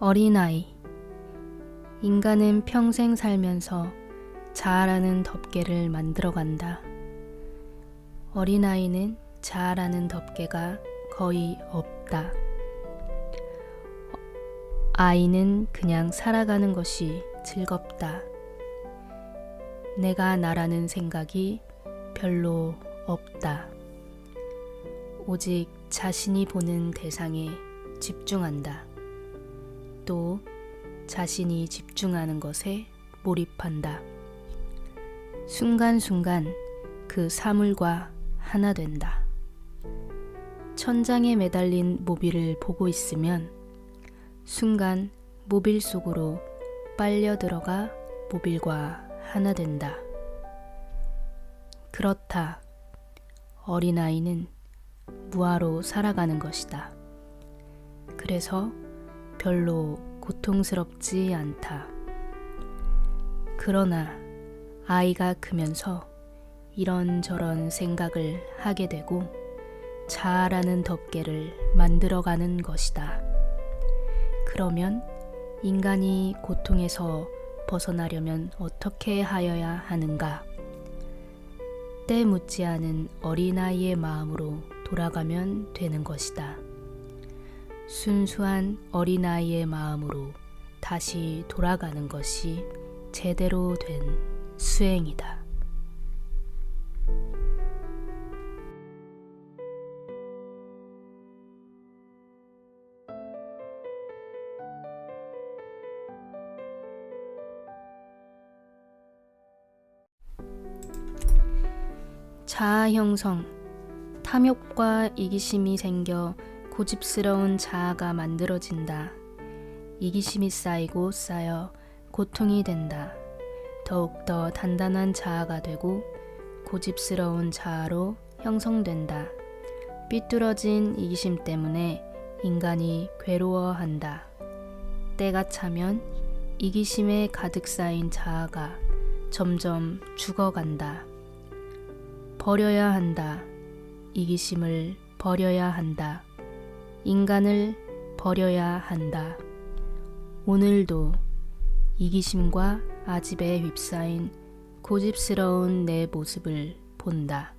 어린아이. 인간은 평생 살면서 자아라는 덮개를 만들어간다. 어린아이는 자아라는 덮개가 거의 없다. 아이는 그냥 살아가는 것이 즐겁다. 내가 나라는 생각이 별로 없다. 오직 자신이 보는 대상에 집중한다. 또 자신이 집중하는 것에 몰입한다. 순간순간 그 사물과 하나 된다. 천장에 매달린 모빌을 보고 있으면 순간 모빌 속으로 빨려 들어가 모빌과 하나 된다. 그렇다. 어린아이는 무아로 살아가는 것이다. 그래서 별로 고통스럽지 않다. 그러나 아이가 크면서 이런저런 생각을 하게 되고 자아라는 덮개를 만들어가는 것이다. 그러면 인간이 고통에서 벗어나려면 어떻게 하여야 하는가? 때 묻지 않은 어린아이의 마음으로 돌아가면 되는 것이다. 순수한 어린아이의 마음으로 다시 돌아가는 것이 제대로 된 수행이다. 자아 형성, 탐욕과 이기심이 생겨 고집스러운 자아가 만들어진다. 이기심이 쌓이고 쌓여 고통이 된다. 더욱더 단단한 자아가 되고 고집스러운 자아로 형성된다. 삐뚤어진 이기심 때문에 인간이 괴로워한다. 때가 차면 이기심에 가득 쌓인 자아가 점점 죽어간다. 버려야 한다. 이기심을 버려야 한다. 인간을 버려야 한다. 오늘도 이기심과 아집에 휩싸인 고집스러운 내 모습을 본다.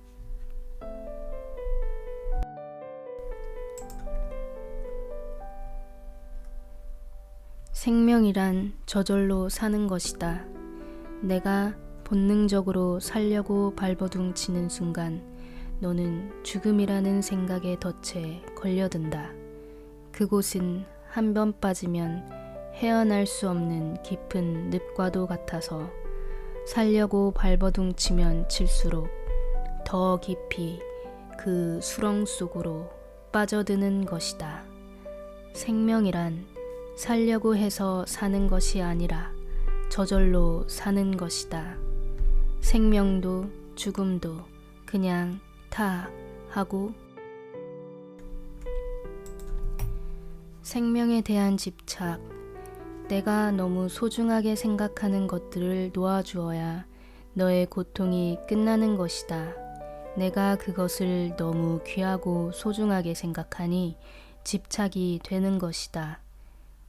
생명이란 저절로 사는 것이다. 내가 본능적으로 살려고 발버둥 치는 순간 너는 죽음이라는 생각에 덫에 걸려든다. 그곳은 한 번 빠지면 헤어날 수 없는 깊은 늪과도 같아서 살려고 발버둥 치면 칠수록 더 깊이 그 수렁 속으로 빠져드는 것이다. 생명이란 살려고 해서 사는 것이 아니라 저절로 사는 것이다. 생명도 죽음도 그냥 타 하고 생명에 대한 집착, 내가 너무 소중하게 생각하는 것들을 놓아주어야 너의 고통이 끝나는 것이다. 내가 그것을 너무 귀하고 소중하게 생각하니 집착이 되는 것이다.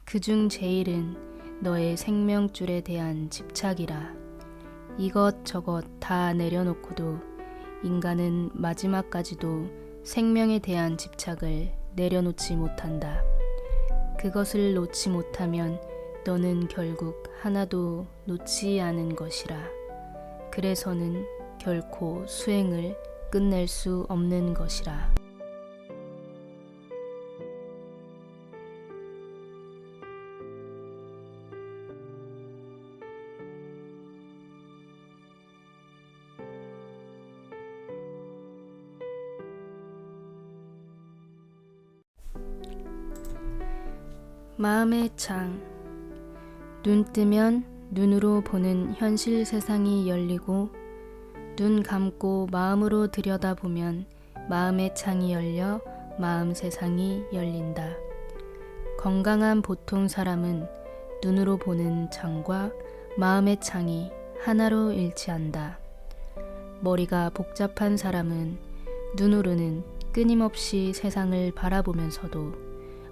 그중 제일은 너의 생명줄에 대한 집착이라. 이것저것 다 내려놓고도 인간은 마지막까지도 생명에 대한 집착을 내려놓지 못한다. 그것을 놓지 못하면 너는 결국 하나도 놓지 않은 것이라. 그래서는 결코 수행을 끝낼 수 없는 것이라. 마음의 창. 눈 뜨면 눈으로 보는 현실 세상이 열리고 눈 감고 마음으로 들여다보면 마음의 창이 열려 마음 세상이 열린다. 건강한 보통 사람은 눈으로 보는 창과 마음의 창이 하나로 일치한다. 머리가 복잡한 사람은 눈으로는 끊임없이 세상을 바라보면서도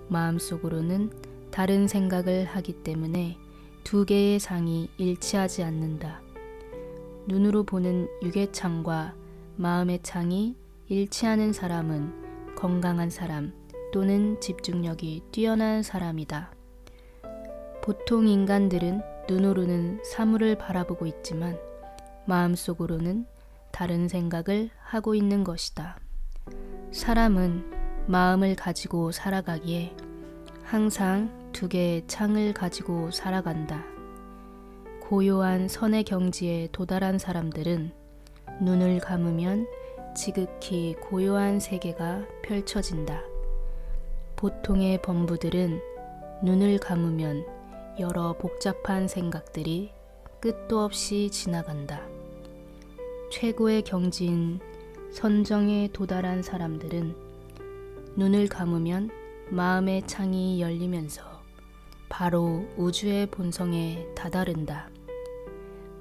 마음속으로는 다른 생각을 하기 때문에 두 개의 상이 일치하지 않는다. 눈으로 보는 육의 창과 마음의 창이 일치하는 사람은 건강한 사람 또는 집중력이 뛰어난 사람이다. 보통 인간들은 눈으로는 사물을 바라보고 있지만 마음속으로는 다른 생각을 하고 있는 것이다. 사람은 마음을 가지고 살아가기에 항상 두 개의 창을 가지고 살아간다. 고요한 선의 경지에 도달한 사람들은 눈을 감으면 지극히 고요한 세계가 펼쳐진다. 보통의 범부들은 눈을 감으면 여러 복잡한 생각들이 끝도 없이 지나간다. 최고의 경지인 선정에 도달한 사람들은 눈을 감으면 마음의 창이 열리면서 바로 우주의 본성에 다다른다.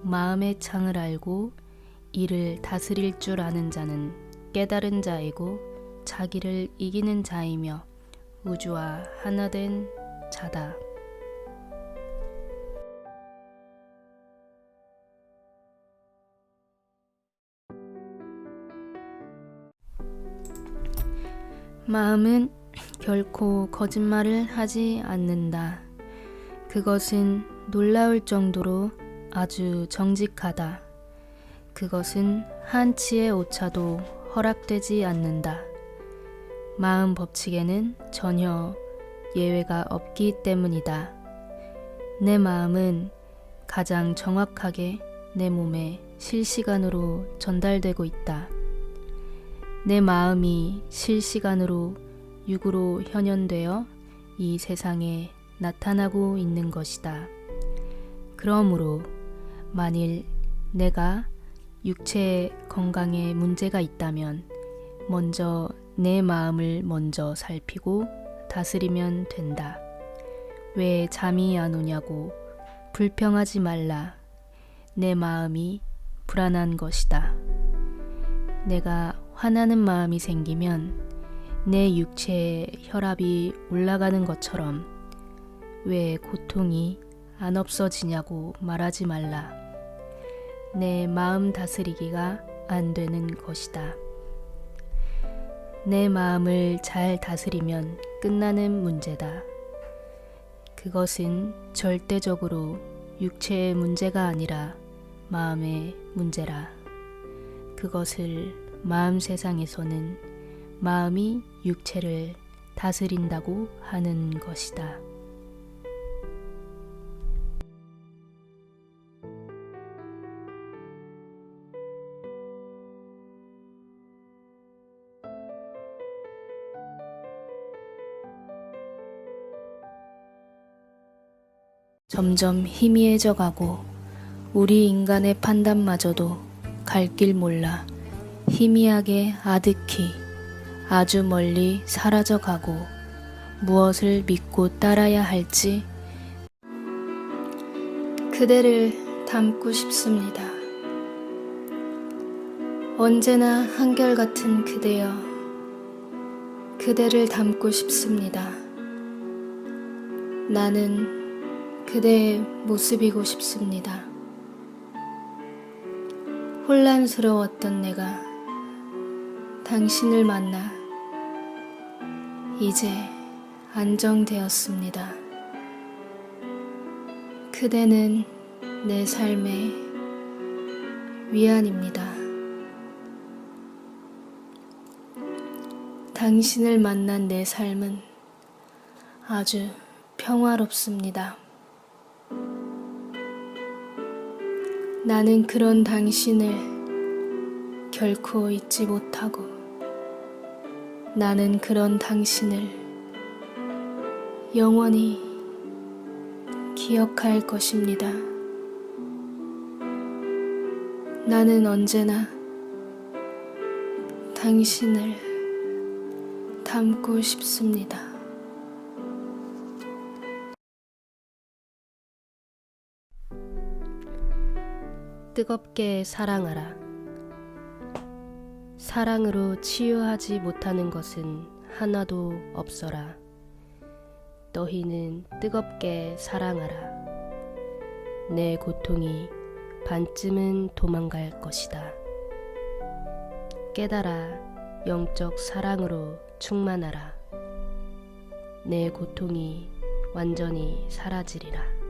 마음의 창을 알고 이를 다스릴 줄 아는 자는 깨달은 자이고 자기를 이기는 자이며 우주와 하나 된 자다. 마음은 결코 거짓말을 하지 않는다. 그것은 놀라울 정도로 아주 정직하다. 그것은 한치의 오차도 허락되지 않는다. 마음 법칙에는 전혀 예외가 없기 때문이다. 내 마음은 가장 정확하게 내 몸에 실시간으로 전달되고 있다. 내 마음이 실시간으로 육으로 현현되어 이 세상에 나타나고 있는 것이다. 그러므로 만일 내가 육체의 건강에 문제가 있다면 먼저 내 마음을 먼저 살피고 다스리면 된다. 왜 잠이 안 오냐고 불평하지 말라. 내 마음이 불안한 것이다. 내가 화나는 마음이 생기면 내 육체의 혈압이 올라가는 것처럼 왜 고통이 안 없어지냐고 말하지 말라. 내 마음 다스리기가 안 되는 것이다. 내 마음을 잘 다스리면 끝나는 문제다. 그것은 절대적으로 육체의 문제가 아니라 마음의 문제라. 그것을 마음 세상에서는 마음이 육체를 다스린다고 하는 것이다. 점점 희미해져 가고 우리 인간의 판단마저도 갈 길 몰라 희미하게 아득히 아주 멀리 사라져 가고 무엇을 믿고 따라야 할지 그대를 닮고 싶습니다. 언제나 한결같은 그대여 그대를 닮고 싶습니다. 나는 그대의 모습이고 싶습니다. 혼란스러웠던 내가 당신을 만나 이제 안정되었습니다. 그대는 내 삶의 위안입니다. 당신을 만난 내 삶은 아주 평화롭습니다. 나는 그런 당신을 결코 잊지 못하고 나는 그런 당신을 영원히 기억할 것입니다. 나는 언제나 당신을 닮고 싶습니다. 뜨겁게 사랑하라. 사랑으로 치유하지 못하는 것은 하나도 없어라. 너희는 뜨겁게 사랑하라. 내 고통이 반쯤은 도망갈 것이다. 깨달아 영적 사랑으로 충만하라. 내 고통이 완전히 사라지리라.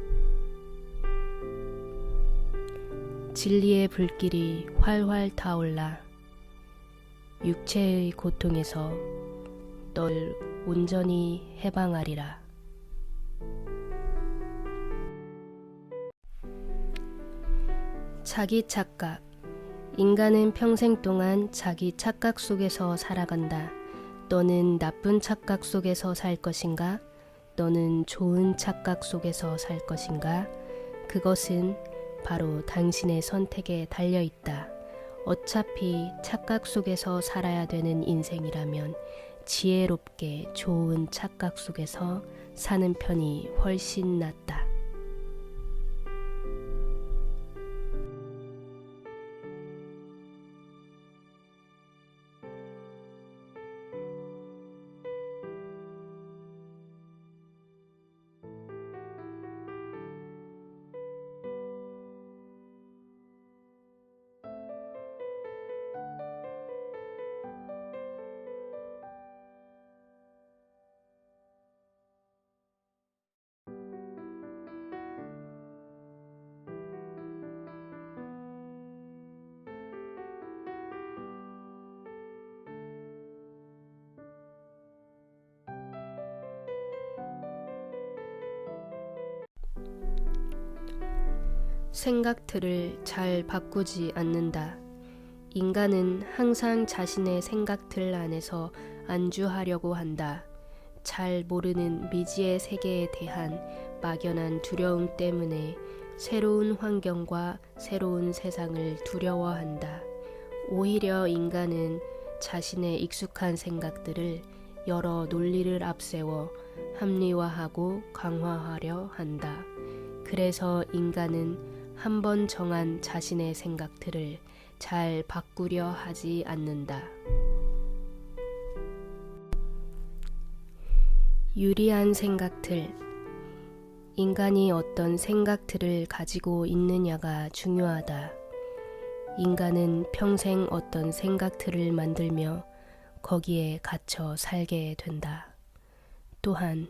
진리의 불길이 활활 타올라 육체의 고통에서 널 온전히 해방하리라. 자기 착각. 인간은 평생 동안 자기 착각 속에서 살아간다. 너는 나쁜 착각 속에서 살 것인가? 너는 좋은 착각 속에서 살 것인가? 그것은 바로 당신의 선택에 달려 있다. 어차피 착각 속에서 살아야 되는 인생이라면 지혜롭게 좋은 착각 속에서 사는 편이 훨씬 낫다. 생각들을 잘 바꾸지 않는다. 인간은 항상 자신의 생각들 안에서 안주하려고 한다. 잘 모르는 미지의 세계에 대한 막연한 두려움 때문에 새로운 환경과 새로운 세상을 두려워한다. 오히려 인간은 자신의 익숙한 생각들을 여러 논리를 앞세워 합리화하고 강화하려 한다. 그래서 인간은 한 번 정한 자신의 생각들을 잘 바꾸려 하지 않는다. 유리한 생각들. 인간이 어떤 생각들을 가지고 있느냐가 중요하다. 인간은 평생 어떤 생각들을 만들며 거기에 갇혀 살게 된다. 또한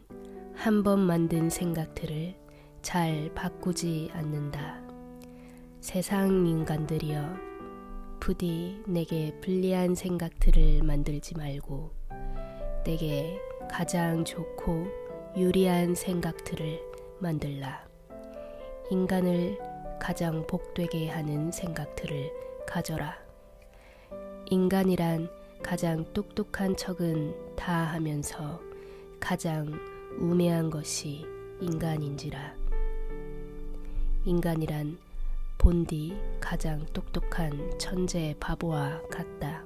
한 번 만든 생각들을 잘 바꾸지 않는다. 세상 인간들이여 부디 내게 불리한 생각들을 만들지 말고 내게 가장 좋고 유리한 생각들을 만들라. 인간을 가장 복되게 하는 생각들을 가져라. 인간이란 가장 똑똑한 척은 다 하면서 가장 우매한 것이 인간인지라. 인간이란 본디 가장 똑똑한 천재 바보와 같다.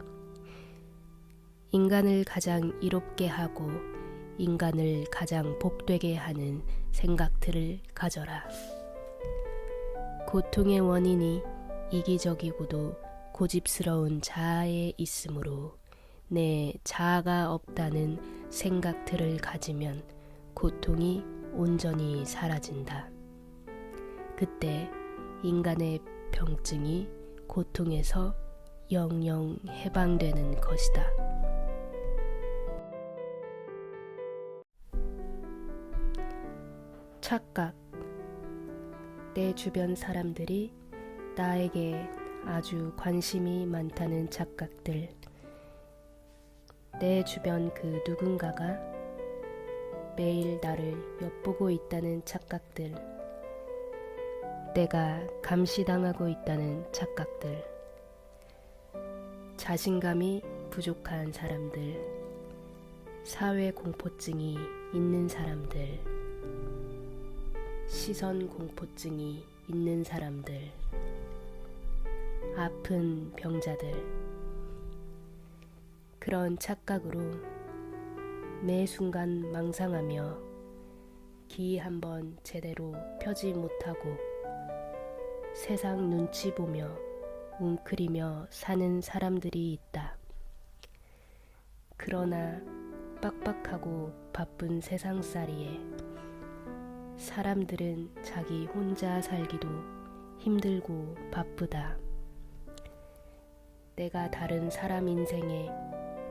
인간을 가장 이롭게 하고 인간을 가장 복되게 하는 생각들을 가져라. 고통의 원인이 이기적이고도 고집스러운 자아에 있으므로 내 자아가 없다는 생각들을 가지면 고통이 온전히 사라진다. 그때 인간의 병증이 고통에서 영영 해방되는 것이다. 착각. 내 주변 사람들이 나에게 아주 관심이 많다는 착각들. 내 주변 그 누군가가 매일 나를 엿보고 있다는 착각들. 내가 감시당하고 있다는 착각들. 자신감이 부족한 사람들. 사회 공포증이 있는 사람들. 시선 공포증이 있는 사람들. 아픈 병자들. 그런 착각으로 매 순간 망상하며 기 한번 제대로 펴지 못하고 세상 눈치 보며 웅크리며 사는 사람들이 있다. 그러나 빡빡하고 바쁜 세상살이에 사람들은 자기 혼자 살기도 힘들고 바쁘다. 내가 다른 사람 인생에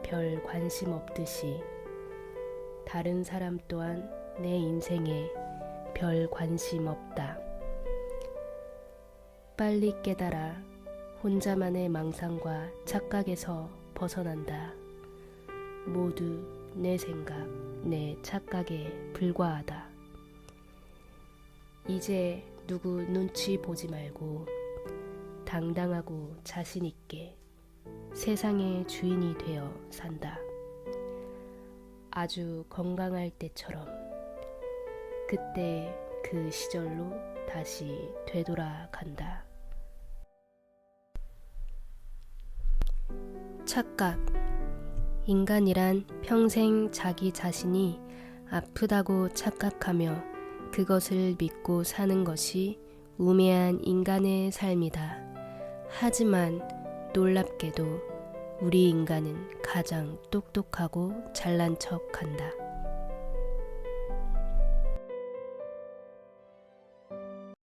별 관심 없듯이 다른 사람 또한 내 인생에 별 관심 없다. 빨리 깨달아 혼자만의 망상과 착각에서 벗어난다. 모두 내 생각, 내 착각에 불과하다. 이제 누구 눈치 보지 말고 당당하고 자신 있게 세상의 주인이 되어 산다. 아주 건강할 때처럼 그때 그 시절로 다시 되돌아간다. 착각. 인간이란 평생 자기 자신이 아프다고 착각하며 그것을 믿고 사는 것이 우매한 인간의 삶이다. 하지만 놀랍게도 우리 인간은 가장 똑똑하고 잘난 척 한다.